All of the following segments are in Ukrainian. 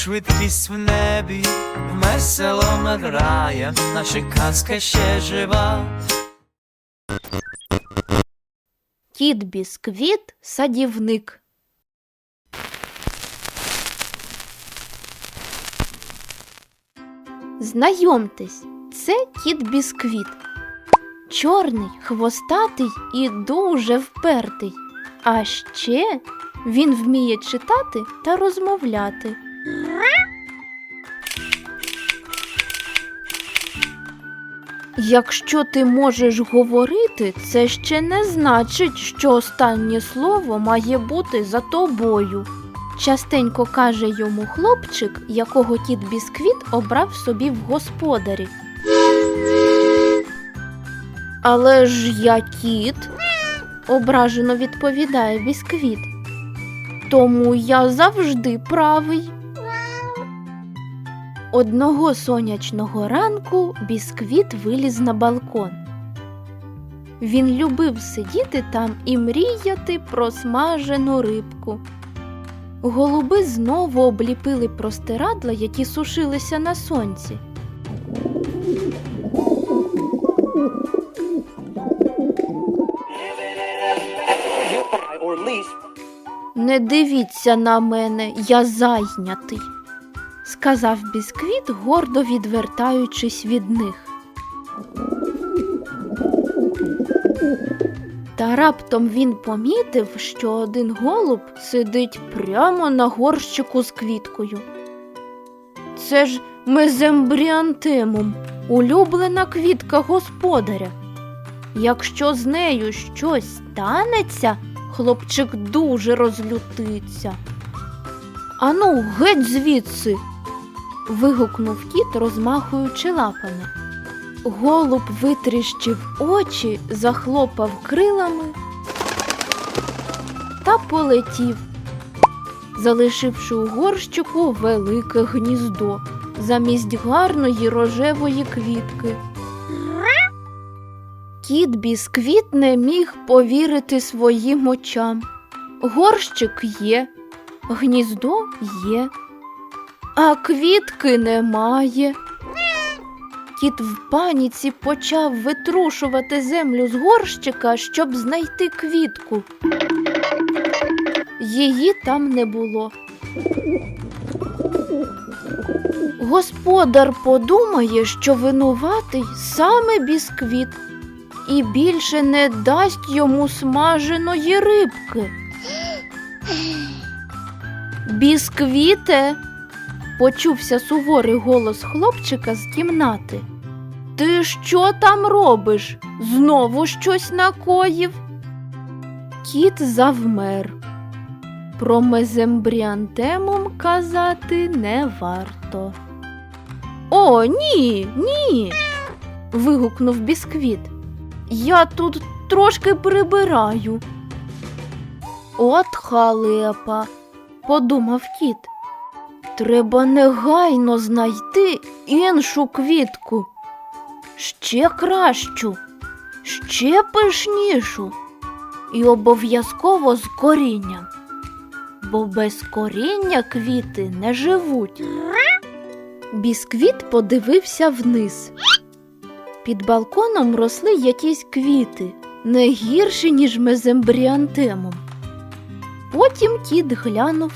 швидкість в небі, весело над раєм, наша казка ще жива. Кіт Бісквіт садівник. Знайомтесь, це кіт Бісквіт. Чорний, хвостатий і дуже впертий. А ще він вміє читати та розмовляти. Якщо ти можеш говорити, це ще не значить, що останнє слово має бути за тобою. Частенько каже йому хлопчик, якого кіт Бісквіт обрав собі в господарі. Але ж я кіт, ображено відповідає Бісквіт. Тому я завжди правий. Одного сонячного ранку бісквіт виліз на балкон. Він любив сидіти там і мріяти про смажену рибку. Голуби знову обліпили простирадла, які сушилися на сонці. Не дивіться на мене, я зайнятий, сказав бісквіт, гордо відвертаючись від них. Та раптом він помітив, що один голуб сидить прямо на горщику з квіткою. Це ж мезембріантемум, улюблена квітка господаря. Якщо з нею щось станеться, хлопчик дуже розлютиться. Ану, геть звідси. Вигукнув кіт, розмахуючи лапами. Голуб витріщив очі, захлопав крилами та полетів, залишивши у горщику велике гніздо замість гарної рожевої квітки. Кіт бісквіт не міг повірити своїм очам. Горщик є, гніздо є, а квітки немає. Кіт в паніці почав витрушувати землю з горщика, щоб знайти квітку. Її там не було. Господар подумає, що винуватий саме бісквіт і більше не дасть йому смаженої рибки. Бісквіте, почувся суворий голос хлопчика з кімнати. Ти що там робиш? Знову щось накоїв? Кіт завмер. Про мезембріантемум казати не варто. О, ні, ні. вигукнув бісквіт. Я тут трошки прибираю. От халепа, подумав кіт. Треба негайно знайти іншу квітку. Ще кращу, ще пишнішу і обов'язково з корінням. Бо без коріння квіти не живуть. Бісквіт подивився вниз. Під балконом росли якісь квіти, не гірші, ніж мезембріантемум. Потім кіт глянув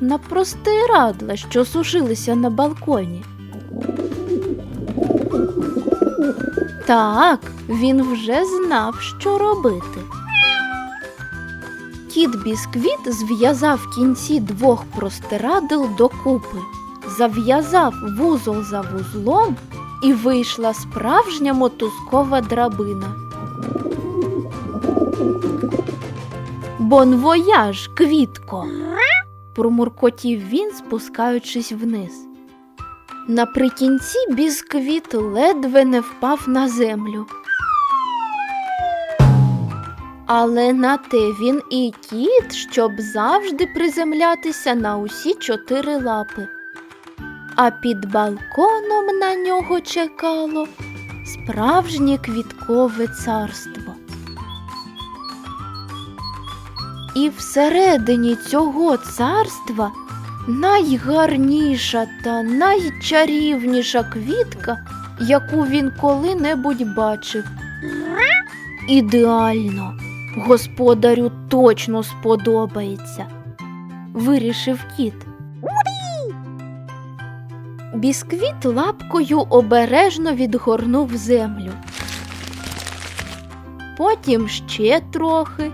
на простирадла, що сушилися на балконі. Так, він вже знав, що робити. Кіт бісквіт зв'язав кінці двох простирадл докупи, зав'язав вузол за вузлом і вийшла справжня мотузкова драбина. Бонвояж, квітко. Промуркотів він, спускаючись вниз. Наприкінці бісквіт ледве не впав на землю. Але на те він і кіт, щоб завжди приземлятися на усі чотири лапи. А під балконом на нього чекало справжнє квіткове царство. І всередині цього царства найгарніша та найчарівніша квітка, яку він коли-небудь бачив. Ідеально, господарю точно сподобається, вирішив кіт. Бісквіт лапкою обережно відгорнув землю. Потім ще трохи.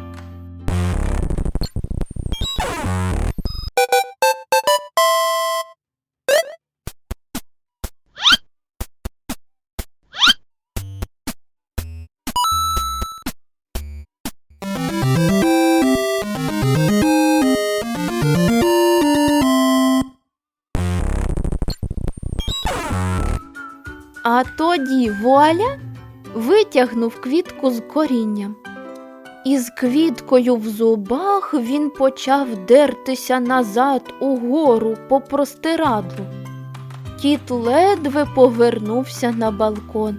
Тоді вуаля витягнув квітку з корінням. Із квіткою в зубах він почав дертися назад угору по простирадлу. Кіт ледве повернувся на балкон,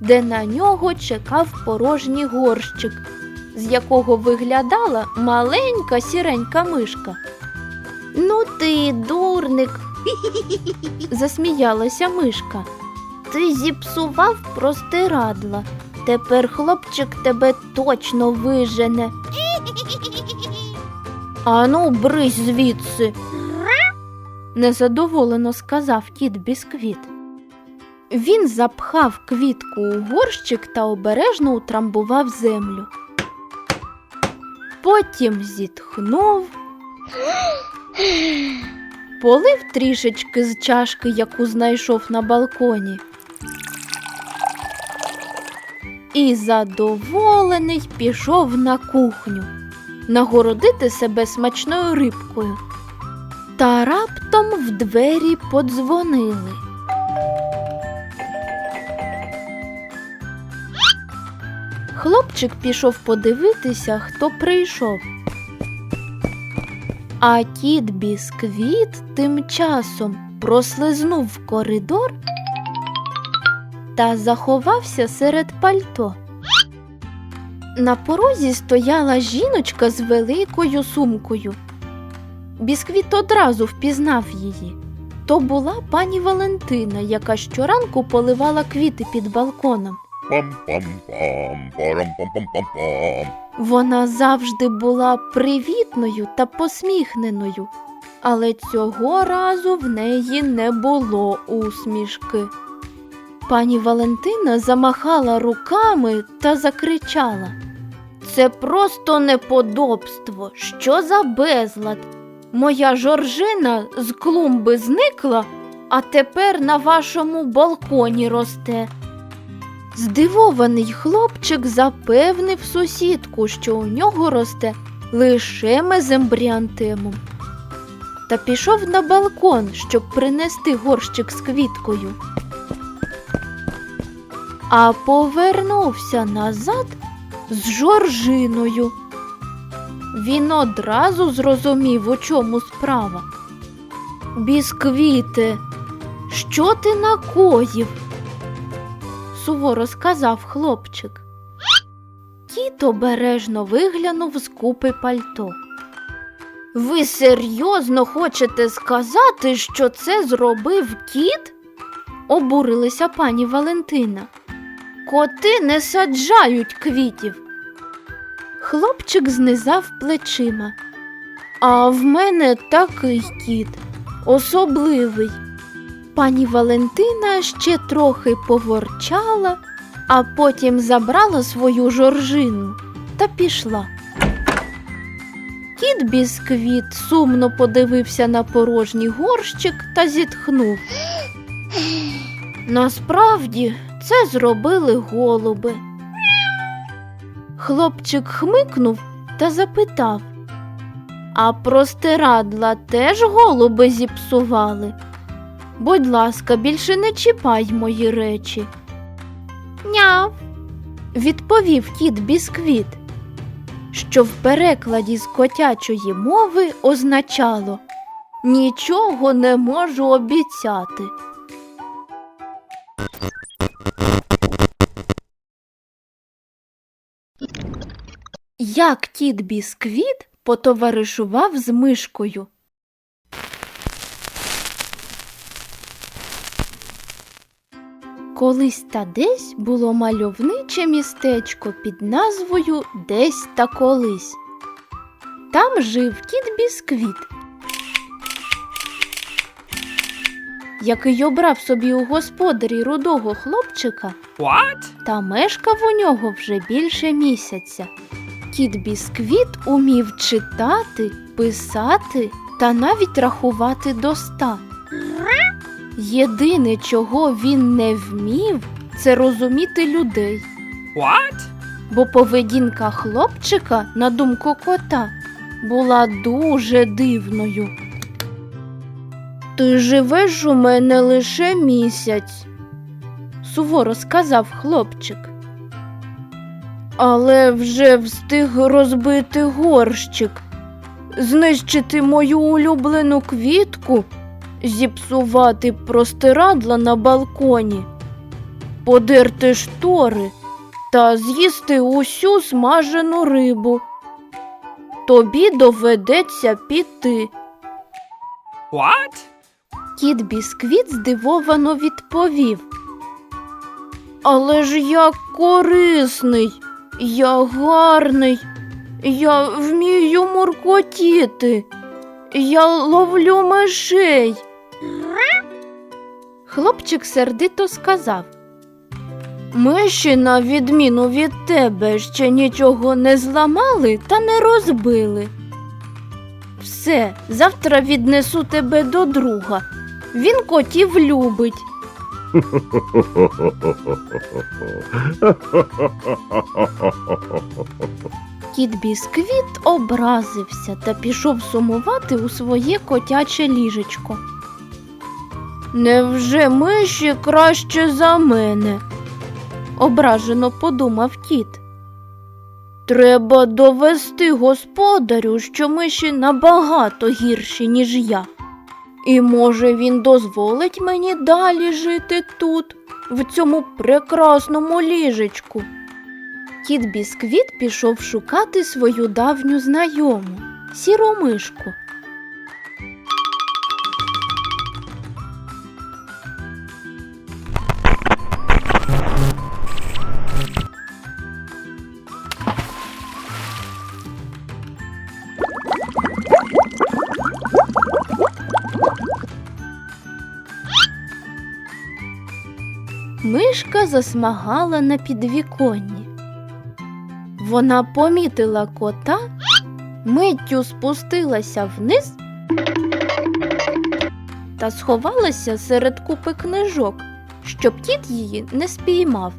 де на нього чекав порожній горщик, з якого виглядала маленька сіренька мишка. Ну ти, дурник, засміялася мишка. Ти зіпсував простирадла. Тепер хлопчик тебе точно вижене. Ану, брись звідси. незадоволено сказав кіт бісквіт. Він запхав квітку у горщик та обережно утрамбував землю. Потім зітхнув, полив трішечки з чашки, яку знайшов на балконі. І задоволений пішов на кухню нагородити себе смачною рибкою. Та раптом в двері подзвонили. Хлопчик пішов подивитися, хто прийшов. А кіт бісквіт тим часом прослизнув в коридор та заховався серед пальто. На порозі стояла жіночка з великою сумкою. Бісквіт одразу впізнав її. То була пані Валентина, яка щоранку поливала квіти під балконом. Пам-пам-пам, парам-пам-пам-пам-пам. Вона завжди була привітною та посміхненою, але цього разу в неї не було усмішки. Пані Валентина замахала руками та закричала: Це просто неподобство. Що за безлад? Моя жоржина з клумби зникла, а тепер на вашому балконі росте. Здивований хлопчик запевнив сусідку, що у нього росте лише мезембріантемум. Та пішов на балкон, щоб принести горщик з квіткою. А повернувся назад з жоржиною. Він одразу зрозумів, у чому справа. Бісквіте, що ти накоїв? Суворо сказав хлопчик. Кіт обережно виглянув з купи пальто. Ви серйозно хочете сказати, що це зробив кіт? обурилася пані Валентина. Коти не саджають квітів. Хлопчик знизав плечима. А в мене такий кіт, особливий. Пані Валентина ще трохи поворчала, а потім забрала свою жоржину та пішла. Кіт бісквіт сумно подивився на порожній горщик та зітхнув. Насправді це зробили голуби. Хлопчик хмикнув та запитав. А простирадла теж голуби зіпсували. Будь ласка, більше не чіпай мої речі. Няв, відповів кіт бісквіт, що в перекладі з котячої мови означало Нічого не можу обіцяти. Як кіт бісквіт потоваришував з мишкою. Колись та десь було мальовниче містечко під назвою Десь та колись. Там жив кіт Бісквіт, який обрав собі у господарі рудого хлопчика What? та мешкав у нього вже більше місяця. Кіт Бісквіт умів читати, писати та навіть рахувати до ста. Єдине, чого він не вмів, це розуміти людей, What? бо поведінка хлопчика, на думку кота, була дуже дивною. Ти живеш у мене лише місяць, суворо сказав хлопчик. Але вже встиг розбити горщик, знищити мою улюблену квітку, зіпсувати простирадла на балконі, подерти штори та з'їсти усю смажену рибу. Тобі доведеться піти. What? Кіт Бісквіт здивовано відповів. Але ж я корисний, я гарний, я вмію муркотіти, я ловлю мишей. Хлопчик сердито сказав. Миші, на відміну від тебе, ще нічого не зламали та не розбили. Все, завтра віднесу тебе до друга. Він котів любить. Кіт Бісквіт образився та пішов сумувати у своє котяче ліжечко. Невже миші краще за мене? ображено подумав кіт. Треба довести господарю, що миші набагато гірші, ніж я. І може він дозволить мені далі жити тут, в цьому прекрасному ліжечку. Кіт Бісквіт пішов шукати свою давню знайому, сіру мишку. Мишка засмагала на підвіконні. Вона помітила кота, миттю спустилася вниз та сховалася серед купи книжок, щоб кіт її не спіймав.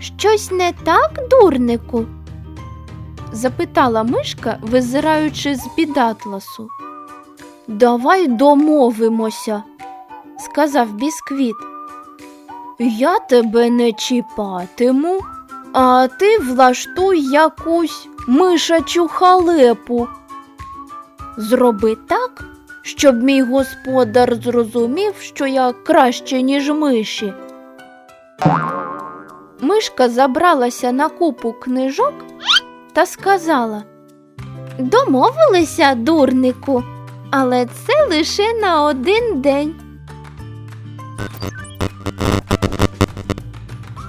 Щось не так, дурнику? запитала мишка, визираючи з під атласу. Давай домовимося, сказав бісквіт. Я тебе не чіпатиму, а ти влаштуй якусь мишачу халепу. Зроби так, щоб мій господар зрозумів, що я краще, ніж миші. Мишка забралася на купу книжок та сказала Домовилися, дурнику, але це лише на один день.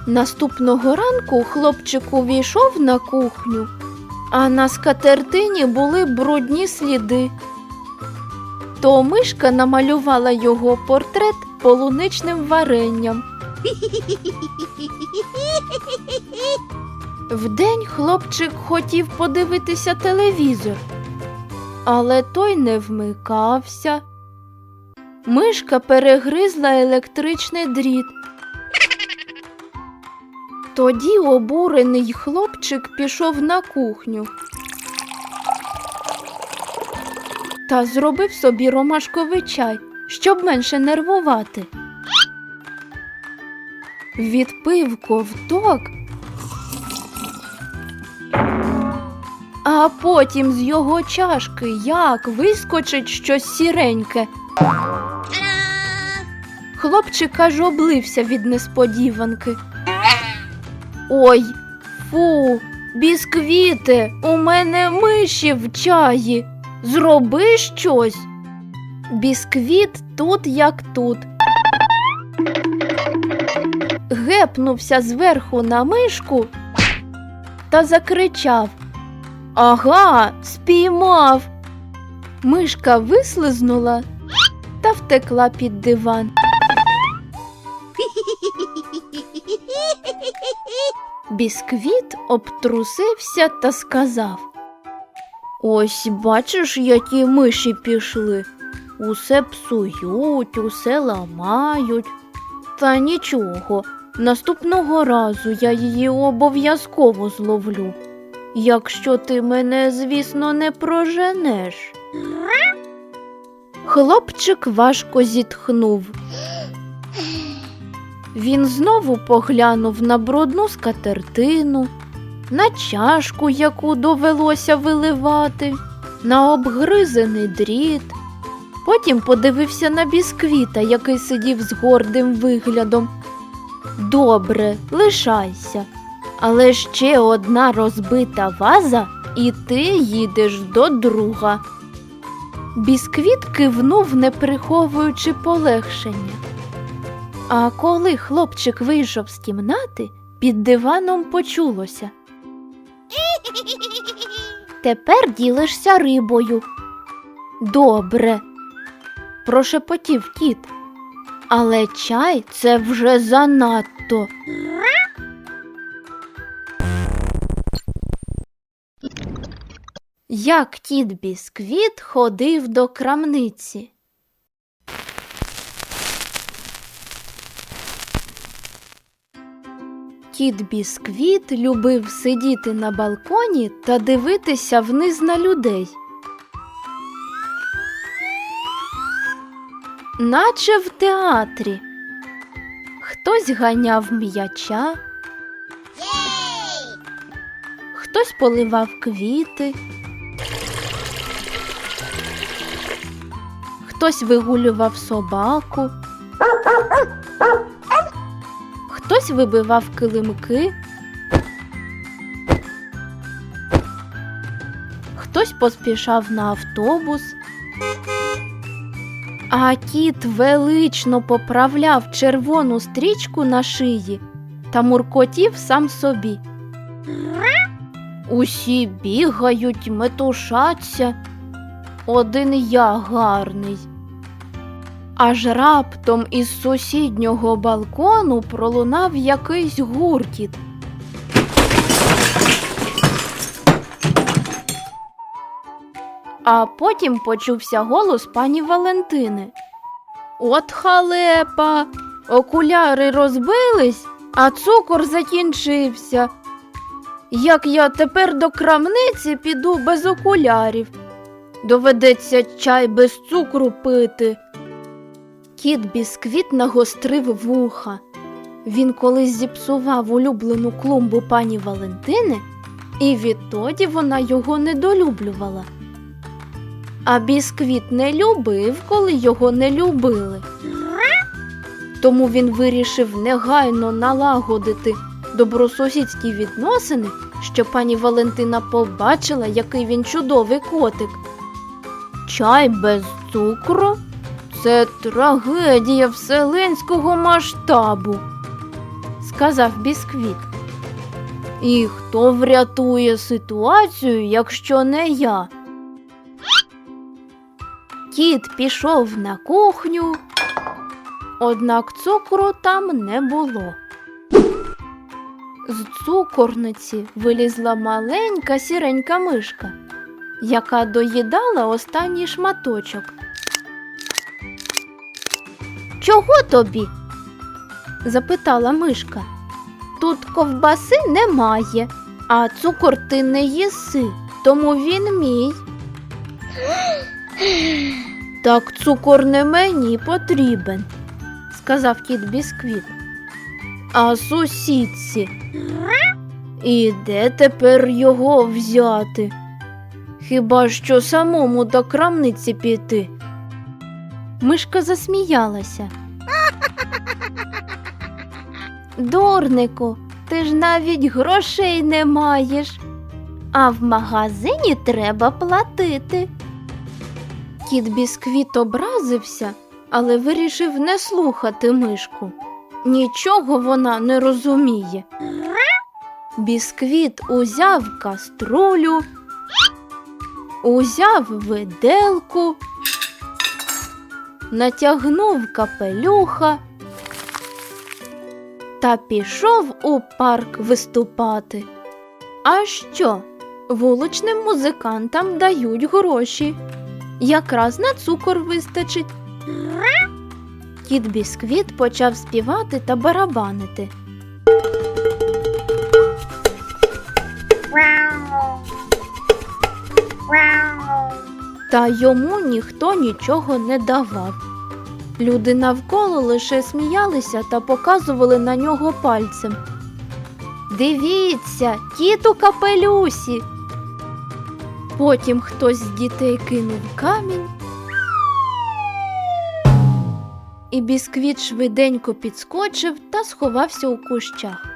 Наступного ранку хлопчик увійшов на кухню, а на скатертині були брудні сліди. То мишка намалювала його портрет полуничним варенням. Вдень хлопчик хотів подивитися телевізор, але той не вмикався. Мишка перегризла електричний дріт. Тоді обурений хлопчик пішов на кухню та зробив собі ромашковий чай, щоб менше нервувати. Відпив ковток, а потім з його чашки як вискочить щось сіреньке. Хлопчик аж облився від несподіванки. Ой, фу, Бісквіте, у мене миші в чаї. Зроби щось. Бісквіт тут як тут. Гепнувся зверху на мишку та закричав Ага, спіймав. Мишка вислизнула та втекла під диван. Бісквіт обтрусився та сказав Ось бачиш, які миші пішли. Усе псують, усе ламають. Та нічого, наступного разу я її обов'язково зловлю. Якщо ти мене, звісно, не проженеш. Хлопчик важко зітхнув. Він знову поглянув на брудну скатертину, на чашку, яку довелося виливати, на обгризений дріт. Потім подивився на бісквіта, який сидів з гордим виглядом. Добре, лишайся, але ще одна розбита ваза, і ти їдеш до друга. Бісквіт кивнув, не приховуючи полегшення. А коли хлопчик вийшов з кімнати, під диваном почулося. Тепер ділишся рибою. Добре, прошепотів кіт. Але чай це вже занадто. Як кіт бісквіт ходив до крамниці. Кіт бісквіт любив сидіти на балконі та дивитися вниз на людей. Наче в театрі. Хтось ганяв м'яча, хтось поливав квіти, хтось вигулював собаку, хтось вибивав килимки, хтось поспішав на автобус. А кіт велично поправляв червону стрічку на шиї та муркотів сам собі. Усі бігають, метушаться, один я гарний. Аж раптом із сусіднього балкону пролунав якийсь гуркіт. А потім почувся голос пані Валентини. От халепа, окуляри розбились, а цукор закінчився. Як я тепер до крамниці піду без окулярів. Доведеться чай без цукру пити. Кіт бісквіт нагострив вуха. Він колись зіпсував улюблену клумбу пані Валентини, і відтоді вона його недолюблювала. А бісквіт не любив, коли його не любили. Тому він вирішив негайно налагодити добросусідські відносини, щоб пані Валентина побачила, який він чудовий котик. Чай без цукру це трагедія вселенського масштабу, сказав бісквіт. І хто врятує ситуацію, якщо не я? Кіт пішов на кухню, однак цукру там не було. З цукорниці вилізла маленька сіренька мишка, яка доїдала останній шматочок. Чого тобі? запитала мишка. Тут ковбаси немає, а цукор ти не їси, тому він мій. Так цукор не мені потрібен, сказав кіт бісквіт. А сусідці. І де тепер його взяти? Хіба що самому до крамниці піти? Мишка засміялася. Дурнику, ти ж навіть грошей не маєш. а в магазині треба платити. Кіт Бісквіт образився, але вирішив не слухати мишку. Нічого вона не розуміє. Бісквіт узяв каструлю, узяв виделку, натягнув капелюха та пішов у парк виступати. А що? Вуличним музикантам дають гроші. Якраз на цукор вистачить. Кіт Бісквіт почав співати та барабанити. Та йому ніхто нічого не давав. Люди навколо лише сміялися та показували на нього пальцем. Дивіться, кіт у капелюсі. Потім хтось з дітей кинув камінь. І бісквіт швиденько підскочив та сховався у кущах.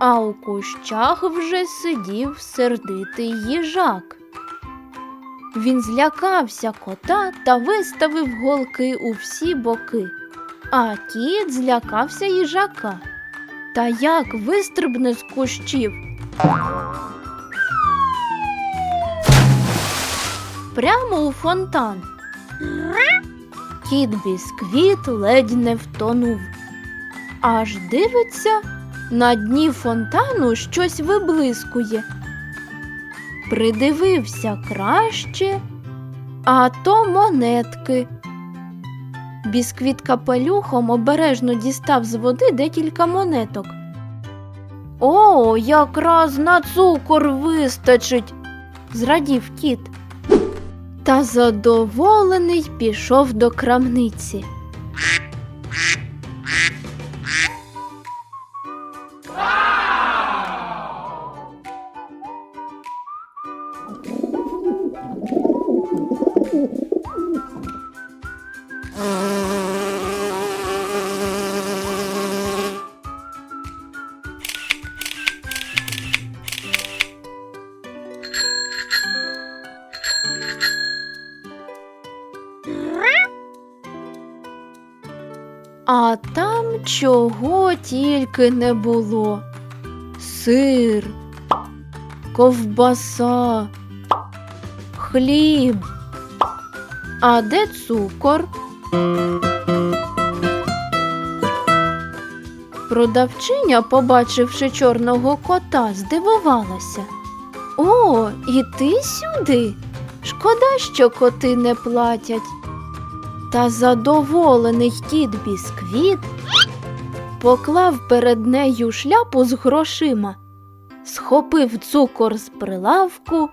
А у кущах вже сидів сердитий їжак. Він злякався кота та виставив голки у всі боки. А кіт злякався їжака. Та як вистрибне з кущів. Прямо у фонтан. Кіт бісквіт ледь не втонув. Аж дивиться, на дні фонтану щось виблискує. Придивився краще, а то монетки. Бісквіт капелюхом обережно дістав з води декілька монеток. О, якраз на цукор вистачить, зрадів кіт. Та задоволений пішов до крамниці. Тільки не було. Сир, ковбаса, хліб. А де цукор? Продавчиня, побачивши чорного кота, здивувалася. О, і ти сюди? Шкода, що коти не платять. Та задоволений кіт бісквіт поклав перед нею шляпу з грошима, схопив цукор з прилавку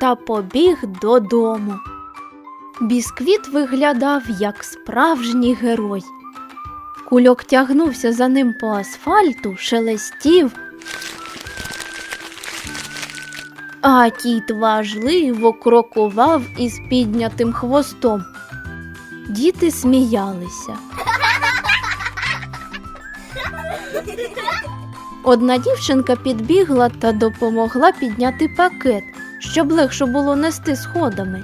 та побіг додому. Бісквіт виглядав як справжній герой. Кульок тягнувся за ним по асфальту, шелестів. А кіт важливо крокував із піднятим хвостом. Діти сміялися. Одна дівчинка підбігла та допомогла підняти пакет, щоб легше було нести сходами.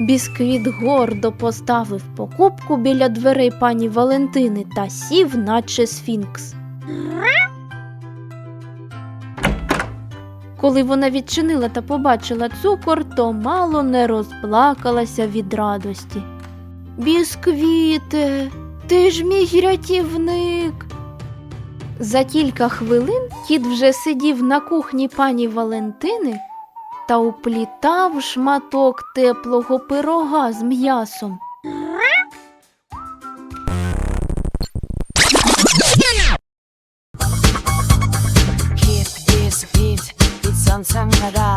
Бісквіт гордо поставив покупку біля дверей пані Валентини та сів, наче сфінкс. Коли вона відчинила та побачила цукор, то мало не розплакалася від радості. Бісквіте, ти ж мій рятівник. За кілька хвилин кіт вже сидів на кухні пані Валентини та уплітав шматок теплого пирога з м'ясом. Кіт бісквіт під сонцем гадає,